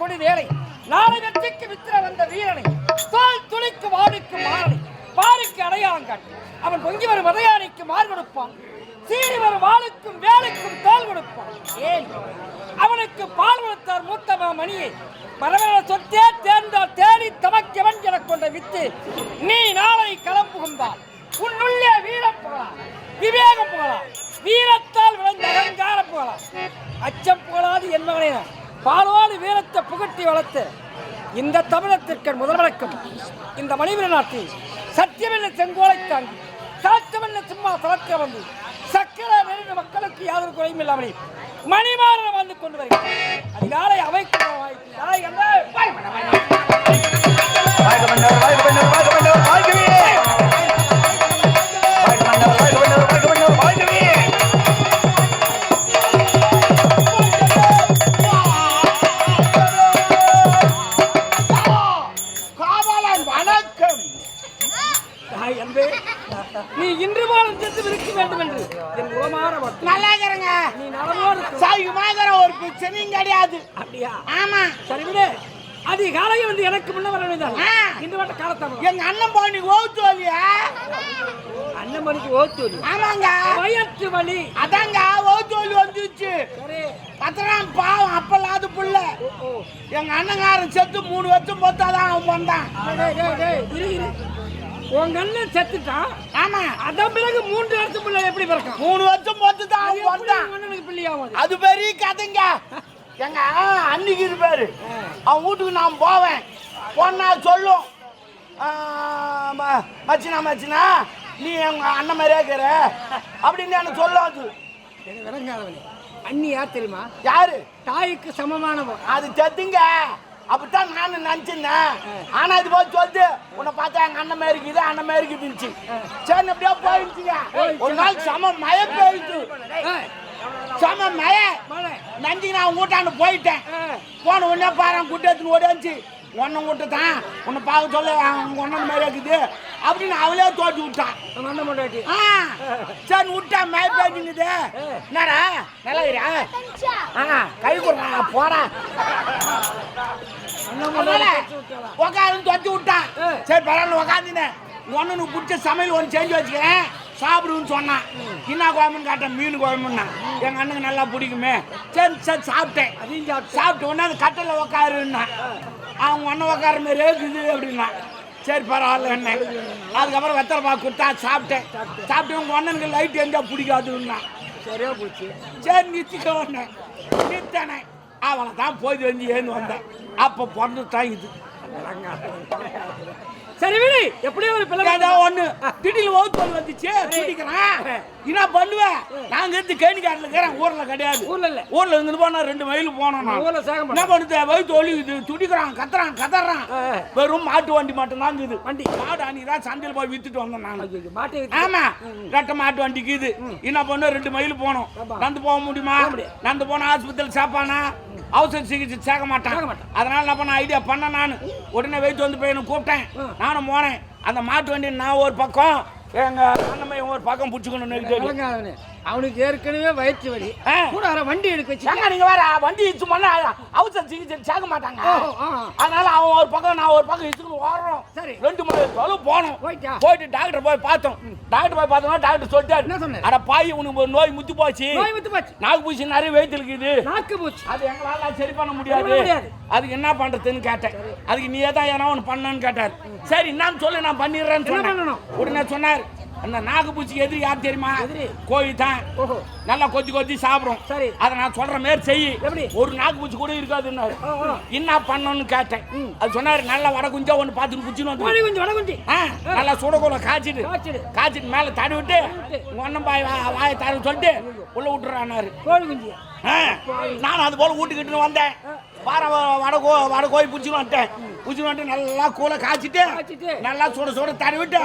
கொடி வேலை. நாளை வெற்றிக்கு வித்திர வந்த வீரனை தோல் துணிக்கு வாடிக்கு மாறனை பாருக்கு அடையாளம் காட்டி. அவன் பொங்கி வரும் மதையானைக்கு மார் கொடுப்பான். சீறி வரும் வாளுக்கும் வேலைக்கும் தோல் கொடுப்பான். ஏன்? அவனுக்கு பால் கொடுத்தார் மூத்தமா மணியை மரவேல சொத்தே தேர்ந்தால் தேடி தமக்கவன் எனக் கொண்ட வித்து? நீ நாளை களம் புகுந்தால் உன்னுள்ளே வீரம் புகழாம் விவேகம் புகழாம் வீரத்தால் விளைந்த அகங்காரம் புகழாம் அச்சம் புகழாது என்பவனே பாலோடு வீரத்தை புகட்டி வளர்த்து இந்த தமிழத்திற்கு முதல் வழக்கம் இந்த மணிவீர நாட்டில் சத்தியமென்ன செங்கோலை தாங்கி சாத்தமென்ன சும்மா தளர்க்க வந்து சக்கர நிறைந்த மக்களுக்கு யாதொரு குறையும் இல்லாமலே மணிமாறன் வந்து கொண்டு வருகிறேன் அதிகாலை அவைக்கு வணக்கம். அன்பே நீ இன்று மாதம் சென்று இருக்க வேண்டும் என்று என் வாழ்த்து. நல்லா இருக்கிறங்க நீ இரு. சாயுமாகிற ஒரு பிரச்சனையும் கிடையாது. அப்படியா? ஆமா. சரி விடு அதிகாலையில் வந்து எனக்கு முன்ன வர வேண்டியதான் ஆ. இன்று மட்டும் காலத்தாமதம் எங்க அண்ணன் பாண்டி ஓத்துவலியா அண்ணன் மணிக்கு ஓத்து வலி. ஆமாங்க. வயிற்று வலி. அதாங்க ஓத்துவலி வந்துச்சு. பத்திரம் பாவம் அப்பலாது புள்ள. எங்க அண்ணங்காரன் செத்து மூணு வருஷம் பொத்தாதான் அவன் வந்தான். உங்க அண்ணன் செத்துட்டான். ஆமா. அதன் பிறகு மூன்று வருஷம் பிள்ளை எப்படி பிறக்கும்? மூணு வருஷம் பொத்துதான் அது அவன் வந்தான். அண்ணனுக்கு பிள்ளையாகும் அது? அது பெரிய கதைங்க. எங்க அன்னைக்கு இருப்பாரு. அவன் வீட்டுக்கு நான் போவேன். போனா சொல்லும் மச்சினா மச்சினா நீ எங்க அண்ணன் மாதிரியே இருக்கிற? அப்படின்னு எனக்கு சொல்லும் அது எனக்கு விளங்காதவனே அண்ணி யார் தெரியுமா? யாரு? தாய்க்கு சமமானவன். அது செத்துங்க அப்படித்தான் நானும் நினச்சிருந்தேன். ஆனா இது போய் சொல்லிட்டு உன்னை பார்த்தா எங்க அண்ணன் மாதிரி இருக்குது அண்ணன் மாதிரி இருக்குதுச்சு சரி அப்படியே போயிடுச்சுங்க. ஒரு நாள் செம மழை பெய்யுது ஏய், செம மழை. நஞ்சுக்கு நான் ஊட்டாண்டு போயிட்டேன். போன உடனே பாரு குட்டி எடுத்துன்னு ஓடியாச்சு ஒன்னும் விட்டு தான் உன்னை பார்க்க சொல்ல ஒன்னும் மாதிரி இருக்குது. அப்படின்னு அவளே தோட்டி விட்டான். அண்ணன் பொண்டாட்டி. ஆ. சரி விட்டா மழை பெய்ஞ்சுங்குது என்னடா? நல்லா இருக்கிறா ஆ கை கொடுறா விட்டாளா? உக்காந்து தொத்தி விட்டான். சரி பரவாயில்ல உக்காந்துனேன். ஒன்னு பிடிச்ச சமையல் ஒன்று செஞ்சு வச்சுக்கிறேன். சாப்பிடுன்னு சொன்னான் என்ன குழம்புன்னு கேட்டேன் மீன் குழம்புன்னா. எங்க அண்ணனுக்கு நல்லா பிடிக்குமே. சரி சரி சாப்பிட்டேன். அதையும் சாப்பிட்டு. சாப்பிட்ட உடனே அந்த கட்டில் உக்காருன்னா அவங்க ஒன்றும் உட்கார மாதிரி இருக்குது அப்படின்னா சரி பரவாயில்ல என்ன அதுக்கப்புறம் வெத்தலை பாக்கு கொடுத்தா சாப்பிட்டேன். சாப்பிட்டு உங்க அண்ணனுக்கு லைட் எரிஞ்சா பிடிக்காதுன்னா. சரியா போச்சு. சரி நிறுத்திக்க வந்தேன் நிறுத்தானே. அவனை தான் போய் வந்து ஏந்து வந்தேன். அப்போ பிறந்து தான் இது சரி விடு. எப்படியோ ஒரு பிள்ளை ஏதோ ஒண்ணு. திடீர்னு வகுத்து வந்துச்சு. திட்டிக்கிறேன் என்ன பண்ணுவேன் நாங்க இருந்து கேணிக்காட்டில் இருக்கிறேன். ஊர்ல கிடையாது. ஊர்ல இல்ல. ஊர்ல இருந்து போனா ரெண்டு மைல் போனோம் நான் ஊர்ல சேகம் என்ன பண்ண பண்ணுது? வயிற்று ஒலி இது துடிக்கிறான் கத்துறான். கதறான். வெறும் மாட்டு வண்டி மட்டும் தான் இருக்குது. வண்டி. மாடு அன்னைக்கு சந்தையில் போய் வித்துட்டு வந்தேன் நான் மாட்டை ஆமா. ரெட்டை மாட்டு வண்டிக்கு இது என்ன பண்ண ரெண்டு மைல் போனோம். நடந்து போக முடியுமா. நடந்து போன ஆஸ்பத்திரியில் சேர்ப்பானா அவசர சிகிச்சை சேர்க்க மாட்டான். அதனால என்ன பண்ண ஐடியா பண்ண நான். உடனே வெயிட் வந்து போய் எனக்கு கூப்பிட்டேன். நானும் போனேன். அந்த மாட்டு வண்டி நான் ஒரு பக்கம் எங்க அண்ணன் ஒரு பக்கம் பிடிச்சிக்கணும் விளங்காதவனே அவனுக்கு ஏற்கனவே வயிற்று வலி. கூட அரை வண்டி எடுக்க வச்சு ஏங்க நீங்க வேற வண்டி இச்சு பண்ண அவசர சிகிச்சை சேர்க்க மாட்டாங்க. அதனால அவன் ஒரு பக்கம் நான் ஒரு பக்கம் இச்சுக்கணும் ஓடுறோம். சரி. ரெண்டு மணி தொலைவு போனோம். போயிட்டா? டாக்டர் போய் பார்த்தோம். டாக்டர் போய் பார்த்தோம்னா டாக்டர் சொல்லிட்டாரு. என்ன சொன்னாரு? அட பாய் உனக்கு ஒரு நோய் முத்தி போச்சு. நோய் வித்து போச்சு. நாக்கு பூச்சி நிறைய வெயிட் இருக்குது. நாக்கு போச்சு. அது எங்களால சரி பண்ண முடியாது. அதுக்கு என்ன பண்றதுன்னு கேட்டேன். அதுக்கு நீ தான் ஏன்னா ஒன்று பண்ணணும்னு கேட்டார். சரி என்னன்னு சொல்லு நான் பண்ணிடுறேன்னு என்ன சொன்னேன்? உடனே சொன்னார் அந்த நாக்கு பூச்சிக்கு எதிரி யார் தெரியுமா? கோழி தான். நல்லா கொத்தி கொத்தி சாப்பிடும். சரி. அதை நான் சொல்ற மாதிரி செய். எப்படி? ஒரு நாக்கு பூச்சி கூட இருக்காதுன்னாரு. என்ன பண்ணணும்னு கேட்டேன். அது சொன்னாரு நல்லா வட குஞ்சா ஒன்று பார்த்துட்டு குச்சின்னு வந்து குஞ்சு வட குஞ்சு. ஆ, நல்லா சுடக்கூட காய்ச்சிட்டு காய்ச்சிடு. காய்ச்சிட்டு மேலே தடவி விட்டு அண்ணன் பாய் வா- வாயை தடவி சொல்லிட்டு உள்ள விட்டுறானாரு கோழி குஞ்சு. ஆ, நான் அது போல வீட்டுக்கிட்டு வந்தேன். வார வட கோ வட கோழி பிடிச்சின்னு வந்துட்டேன். பிடிச்சின்னு வந்துட்டு நல்லா கூலை காய்ச்சிட்டு. நல்லா சுட சுட தடவி விட்டு.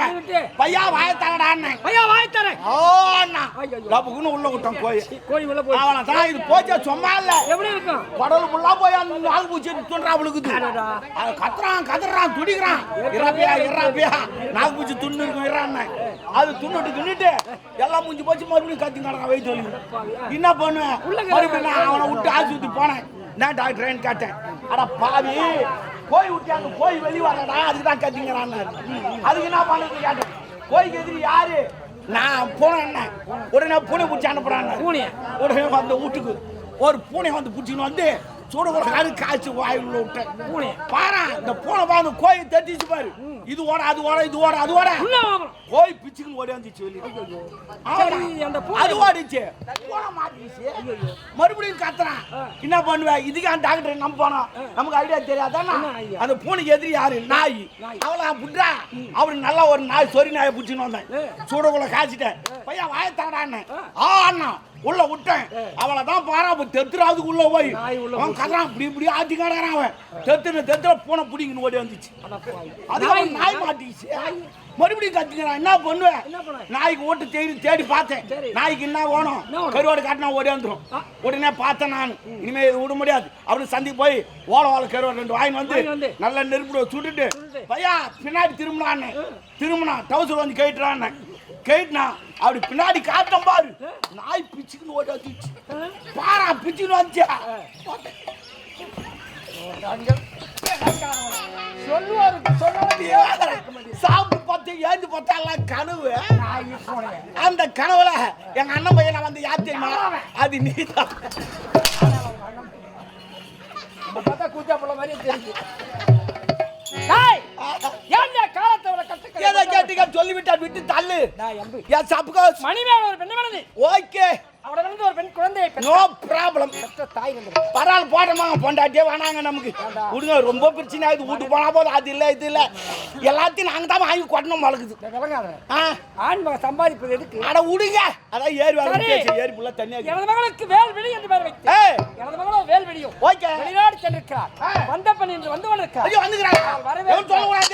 பையா வாயை தரடான்னு ஐயா வாய் தரேன். ஓ அண்ணா. ஐயோ. லப்புக்குன்னு உள்ள விட்டோம் போய் கோழி உள்ள போய் அவனை தான் இது போச்சா சும்மா இல்ல. எப்படி இருக்கும்? கடவுள் ஃபுல்லா போய் அந்த நாள் பூச்சி துன்றா அவளுக்குது. அது கத்துறான் கதறான் துடிக்கிறான். இறாப்பியா இறாப்பியா. நாக்கு பூச்சி துண்ணு இருக்கும் இறான்னு அது துண்ணுட்டு துண்ணிட்டு எல்லாம் மூஞ்சி போச்சு மறுபடியும் கத்தி நடக்கான் வயிற்று என்ன பண்ணுவேன் மறுபடியும் நான் அவனை விட்டு ஆஸ்பத்திரி போனேன். நான் டாக்டரேன்னு கேட்டேன். அட பாவி கோய் விட்டாங்க கோய் வெளியே வரடா அதுக்கு தான் கத்திங்கிறான்னு அதுக்கு என்ன பண்ணுறது கேட்டேன் கோய்க்கு எதிரி யாரு? நான் போனேன் உடனே பூனை பிடிச்சி அனுப்புறாங்க பூனையா? உடனே வந்த வீட்டுக்கு. ஒரு பூனை வந்து பிடிச்சின்னு வந்து சுட ஒரு காய்ச்சி வாயில் உள்ள விட்டேன். பூனை. பாரு இந்த பூனை பாரு கோயை தட்டிச்சு பாரு. இது ஓட அது ஓட இது ஓட அது ஓட. கோய் பிச்சுக்குன்னு ஓடி வந்துச்சு வெளியே. அது ஓடிச்சு. பூனை மாட்டிச்சு மறுபடியும் கத்துறான். என்ன பண்ணுவேன் இதுக்கு அந்த டாக்டர் நம்ம போனோம் நமக்கு ஐடியா தெரியாதானே? அந்த பூனைக்கு எதிரி யாரு? நாய். அவளா புட்றா? அவரு நல்லா ஒரு நாய் சொறி நாயை பிடிச்சின்னு வந்தேன். சூடக்குள்ள காய்ச்சிட்டேன். பையன் வாய தாடான்னு ஆ அண்ணா. உள்ள விட்டேன். அவளை தான் பாரா அப்ப தெத்துறாதுக்கு உள்ள போய். அவன் கத்துறான் இப்படி இப்படி ஆட்டி காடுறான் அவன். தெத்துன தெத்துல பூனை பிடிங்கன்னு ஓடி வந்துச்சு. அது அவன் நாய். மாட்டிச்சு மறுபடியும் கத்திக்கிறான் என்ன பண்ணுவேன்? நாய்க்கு ஓட்டு தேடி தேடி பார்த்தேன். நாய்க்கு என்ன வேணும்? கருவாடு காட்டினா ஓடி வந்துடும் உடனே பார்த்தேன் நான். இனிமே இது விட முடியாது. அப்படின்னு சந்திக்கு போய் ஓல ஓல கருவாடு ரெண்டு வாங்கி வந்து. நல்ல நெருப்பு சுட்டுட்டு. பையா பின்னாடி திரும்பினான்னு. திரும்பினா டவுசர் வந்து கேட்டுறான்னு. கேட்னா அப்படி பின்னாடி காட்டம் பாரு. நாய் பிச்சுக்குன்னு ஓடி வந்துச்சு. பாரா பிச்சுக்குன்னு வந்துச்சா? சொல்லுவாரு சொல்லுவாரு. சாப்பிட்டு பார்த்து ஏந்து பார்த்தா எல்லாம் கனவு? அந்த கனவுல எங்க அண்ணன் பையனை வந்து யார் தெரியுமா? அது நீ தான் பார்த்தா கூச்சா போல மாதிரியே தெரியுது. சொல்லிவிட்டா விட்டு தள்ளு நான் எம்பு. எஸ் அப்கோர்ஸ் மணிமேல ஒரு பெண்ணை ஓகே. அவரிடமிருந்து ஒரு பெண் குழந்தையை பெற்ற. நோ ப்ராப்ளம் பெற்ற தாய் வந்து பரவாயில்ல போட்டோமா பொண்டாட்டியே வேணாங்க நமக்கு. விடுங்க ரொம்ப பிரச்சனை ஆகுது வீட்டு போனா போதும். அது இல்லை இது இல்லை. எல்லாத்தையும் நாங்க தான் வாங்கி கொட்டணும் வளர்க்குது விளங்காத ஆ? ஆண் மகன் சம்பாதிப்பது எதுக்கு? அட விடுங்க. அதான் ஏறி வர சரி. ஏறி புள்ள தண்ணியா எனது மகளுக்கு வேல்விழி என்று பெயர் வைத்தேன் ஏய்! எனது மகளோ வேல்விழியும் ஓகே. வெளிநாடு சென்றிருக்கிறார். ஆ. வந்த பெண் என்று வந்து கொண்டிருக்கிறார். ஐயோ வந்துக்கிறாங்க. வரவே எவன் சொல்லக்கூடாது